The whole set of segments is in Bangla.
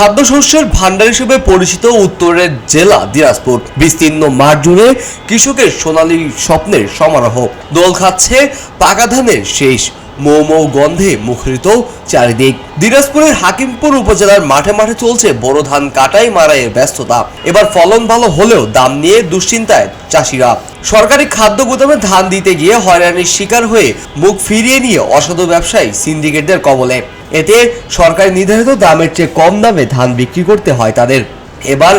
খাদ্যশস্যের ভাণ্ডার হিসেবে পরিচিত উত্তরের জেলা দিনাজপুর। বিস্তীর্ণ মাঠ জুড়ে কৃষকের সোনালী স্বপ্নের সমারোহ। দোল খাচ্ছে পাকা ধানের শেষ মৌ মৌ গন্ধে মুখরিত চারিদিক। দিনাজপুরের হাকিমপুর উপজেলার মাঠে মাঠে চলছে বড় ধান কাটাই মারাইয়ের ব্যস্ততা। এবার ফলন ভালো হলেও দাম নিয়ে দুশ্চিন্তায় চাষিরা। সরকারি খাদ্য গুদামে ধান দিতে গিয়ে হয়রানির শিকার হয়ে মুখ ফিরিয়ে নিয়ে অসাধু ব্যবসায়ী সিন্ডিকেটদের কবলে। এতে সরকারি নির্ধারিত দামের চেয়ে কম দামে ধান বিক্রি করতে হয় তাদের। এবার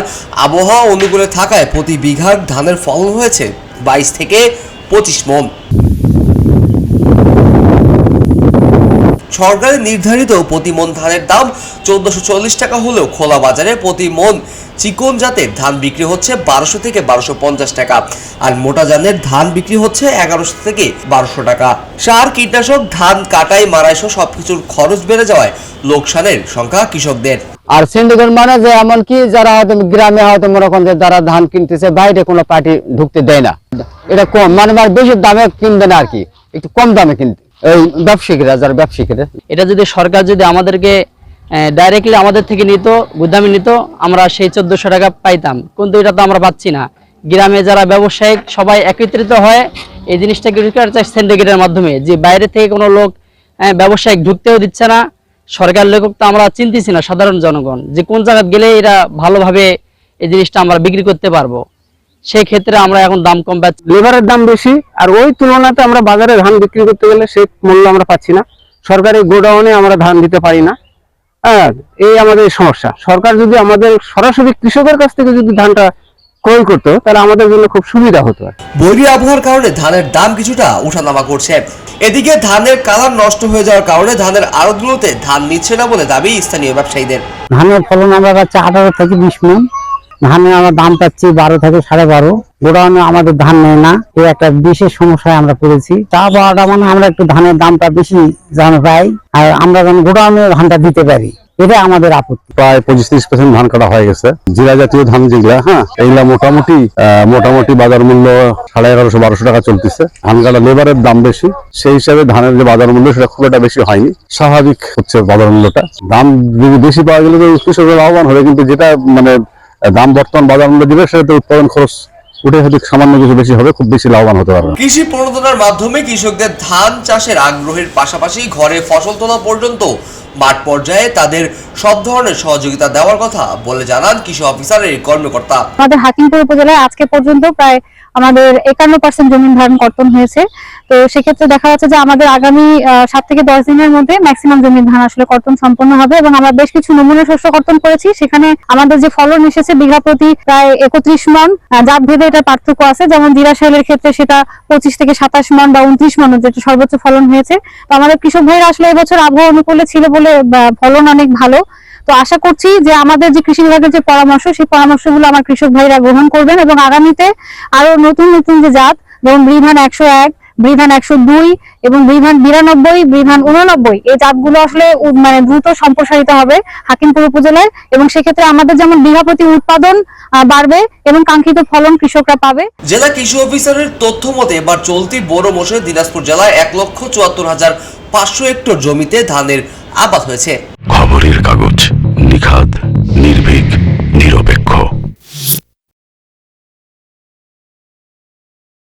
আবহাওয়া অনুকূলে থাকায় প্রতি বিঘার ধানের ফলন হয়েছে বাইশ থেকে পঁচিশ মন সরকারের নির্ধারিত প্রতি মন ধানের দাম চোদ্দশো চল্লিশ টাকা হলেও খোলা বাজারে প্রতি মন চিকন জাতের ধান বিক্রি হচ্ছে বারোশো থেকে বারোশো পঞ্চাশ টাকা। আর মোটা জাতের ধান বিক্রি হচ্ছে এগারোশো থেকে বারোশো টাকা। সার, কীটনাশক, ধান, কাটাই মারাই সহ সবকিছুর খরচ বেড়ে যাওয়ায় লোকসানের সংখ্যা কৃষকদের। আর সিন্ডিকেট মানে যে এমনকি যারা হয়তো গ্রামে হয়তো মনে করেন যে যারা ধান কিনতেছে, বাইরে কোনো পার্টি ঢুকতে দেয় না। এটা কম মানে মানে বেশি দামে কিনবে না আর কি। একটু কম দামে কিনতে। এই ব্যবসায়িকরা যারা ব্যবসায়িকরা এটা যদি সরকার যদি আমাদেরকে ডাইরেক্টলি আমাদের থেকে নিত, গুদামে নিত, আমরা সেই চোদ্দশো টাকা পাইতাম। কিন্তু এটা তো আমরা পাচ্ছি না। গ্রামে যারা ব্যবসায়িক, সবাই একত্রিত হয় এই জিনিসটা কি করতে সিন্ডিকেটের মাধ্যমে। যে বাইরে থেকে কোনো লোক ব্যবসায়িক ঢুকতেও দিচ্ছে না। সরকার লোক তো আমরা চিনতেছি না, সাধারণ জনগণ। যে কোন জায়গায় গেলে এরা ভালোভাবে এই জিনিসটা আমরা বিক্রি করতে পারব। সেই ক্ষেত্রে আমরা এখন দাম কম পাচ্ছি। লেবারের দাম বেশি আর ওই তুলনাতে আমরা বাজারে ধান বিক্রি করতে গেলে সেই মূল্য আমরা পাচ্ছি না। সরকারি গোডাউনে আমরা ধান দিতে পারি না। হ্যাঁ এই আমাদের সমস্যা। সরকার যদি আমাদের সরাসরি কৃষকের কাছ থেকে যদি ধানটা ক্রয় করতো তাহলে আমাদের জন্য খুব সুবিধা হতো বৈরী আবহাওয়ার কারণে ধানের দাম কিছুটা উঠানামা করছে। এদিকে ধানের কালার নষ্ট হয়ে যাওয়ার কারণে ধানের আড়তগুলোতে ধান নিচ্ছে না বলে দাবি স্থানীয় ব্যবসায়ীদের। ধানের ফলন আমরা পাচ্ছি আঠারো থেকে বিশ মন। ধানের আমরা দাম পাচ্ছি বারো থেকে সাড়ে বারো। গোডাউনে আমাদের ধান নেয় না, এই একটা বিশেষ সমস্যায় আমরা পড়েছি। তা বারোটা মানে আমরা একটু ধানের দামটা বেশি যেন পাই, আর আমরা যেন গোডাউনে ধানটা দিতে পারি এটা আমাদের আপত্তি। প্রায় পঁচিশ ত্রিশ পার্সেন্ট ধান কাটা হয়ে গেছে। জিরা জাতীয় ধান যেগুলা হ্যাঁ এইগুলা মোটামুটি মোটামুটি বাজার মূল্য সাড়ে এগারোশো, বারোশো টাকা চলতেছে। ধান কাটা লেবারের দাম বেশি, সেই হিসাবে ধানের যে বাজার মূল্য সেটা খুব একটা বেশি হয়নি। স্বাভাবিক হচ্ছে বাজার মূল্যটা। দাম বেশি পাওয়া গেলে তো কৃষকরা লাভবান হবে, কিন্তু যেটা মানে দাম বর্তমান বাজার মূল্য দিবে সেটাতে উৎপাদন খরচ উঠে হয়তো সামান্য কিছু বেশি হবে খুব বেশি লাভবান হতে পারবে কৃষি প্রণোদনার মাধ্যমে কৃষকদের ধান চাষের আগ্রহের পাশাপাশি ঘরে ফসল তোলা পর্যন্ত মাঠ পর্যায়ে তাদের সব ধরনের সহযোগিতা দেওয়ার কথা বলে জানান কৃষি অফিসারের কর্মকর্তা। আমাদের হাকিমপুর উপজেলায় আজকে পর্যন্ত প্রায় আমাদের একান্ন পার্সেন্ট জমিন ধারণ কর্তন হয়েছে। তো সেক্ষেত্রে দেখা যাচ্ছে যে আমাদের আগামী সাত থেকে দশ দিনের মধ্যে ম্যাক্সিমাম জমির ধান আসলে কর্তন সম্পন্ন হবে এবং আমরা বেশ কিছু নমুনা শস্য কর্তন করেছি। সেখানে আমাদের যে ফলন এসেছে বিঘা প্রতি প্রায় একত্রিশ মন জাত ভেদে এটা পার্থক্য আছে। যেমন জিরা সাইলের ক্ষেত্রে সেটা পঁচিশ থেকে সাতাশ মন বা উনত্রিশ মন যেটা সর্বোচ্চ ফলন হয়েছে। তো আমাদের কৃষক ভাইরা আসলে এবছর আবহাওয়া অনুকূলে ছিল বলে ফলন অনেক ভালো। তো আশা করছি যে আমাদের যে কৃষি বিভাগের যে পরামর্শ, সেই পরামর্শগুলো আমার কৃষক ভাইরা গ্রহণ করবেন এবং আগামীতে আরও নতুন নতুন যে জাত, যেমন বৃধান একশো এক বৃধান একশো দুই এবং বৃধান বিরানব্বই, বৃধান উননব্বই এই জাতগুলো আসলে মানে দ্রুত সম্প্রসারিত হবে হাকিমপুর উপজেলায় এবং সেক্ষেত্রে আমাদের যেমন বিঘা প্রতি উৎপাদন বাড়বে এবং কাঙ্ক্ষিত ফলন কৃষকরা পাবে। জেলা কৃষি অফিসারের তথ্য মতে, এবার চলতি বড় মৌসুমে দিনাজপুর জেলায় এক লক্ষ চুয়াত্তর হাজার পাঁচশো হেক্টর জমিতে ধানের আবাদ হয়েছে।